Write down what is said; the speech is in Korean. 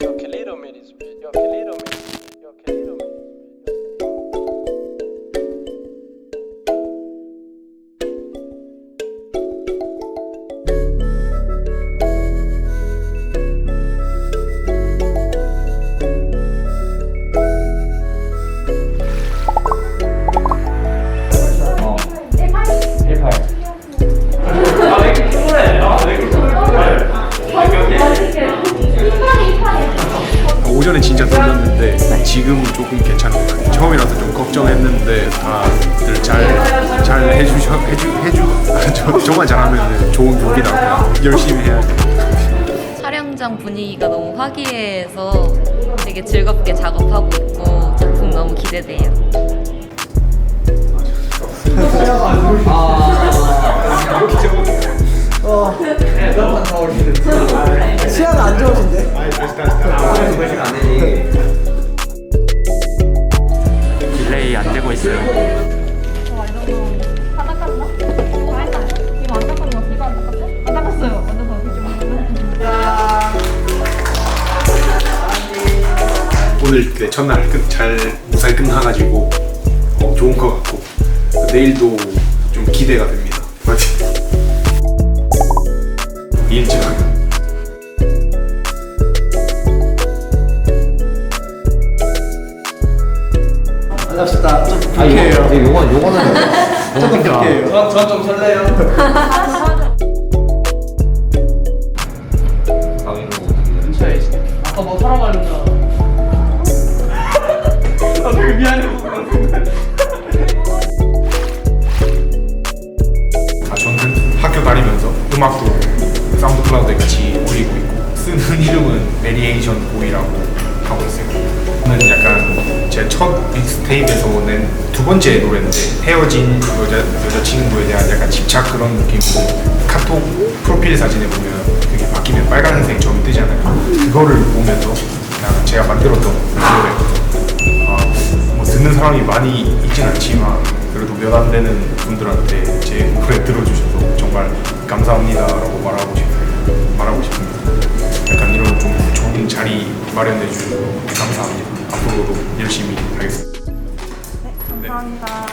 Yo que leiro, Meris, yo que leiro, 오전에 진짜 떨렸는데 지금은 조금 괜찮은 것 같아요. 처음이라서 좀 걱정했는데 다들 잘, 잘 해주셔, 해주, 해주, 저, 저만 잘하면 좋은 곡이라고 열심히 해야 돼요. 촬영장 분위기가 너무 화기애애해서 되게 즐겁게 작업하고 있고 작품 너무 기대돼요. 안 되고 있어요. 오늘 그 첫날 끝, 잘 무사히 끝나가지고 어, 좋은 것 같고 내일도 좀 기대가 됩니다. 좀 아, 불쾌해요. 이거, 요거, 요거는. 조금 불쾌해요. 전좀 설레요. 근처에 있어. 아까 뭐 사러 가는 줄 알아. 아, 되게 미안해. 아, 저는 학교 다니면서 음악도 사운드 클라우드에 같이 올리고 있고 쓰는 이름은 베리에이션 보이라고 하고 있어요. 저는 약간 제 첫 믹스테이프에서 낸 두 번째 노래인데 헤어진 여자, 여자친구에 대한 약간 집착 그런 느낌으로 카톡 프로필 사진에 보면 그게 바뀌면 빨간색 점이 뜨잖아요. 그거를 보면서 그냥 제가 만들었던 노래거든요. 아, 뭐 듣는 사람이 많이 있진 않지만 그래도 몇 안 되는 분들한테 제 노래 들어주셔서 정말 감사합니다라고 말하고 마련해 주셔서 감사합니다. 앞으로도 열심히 하겠습니다. 감사합니다.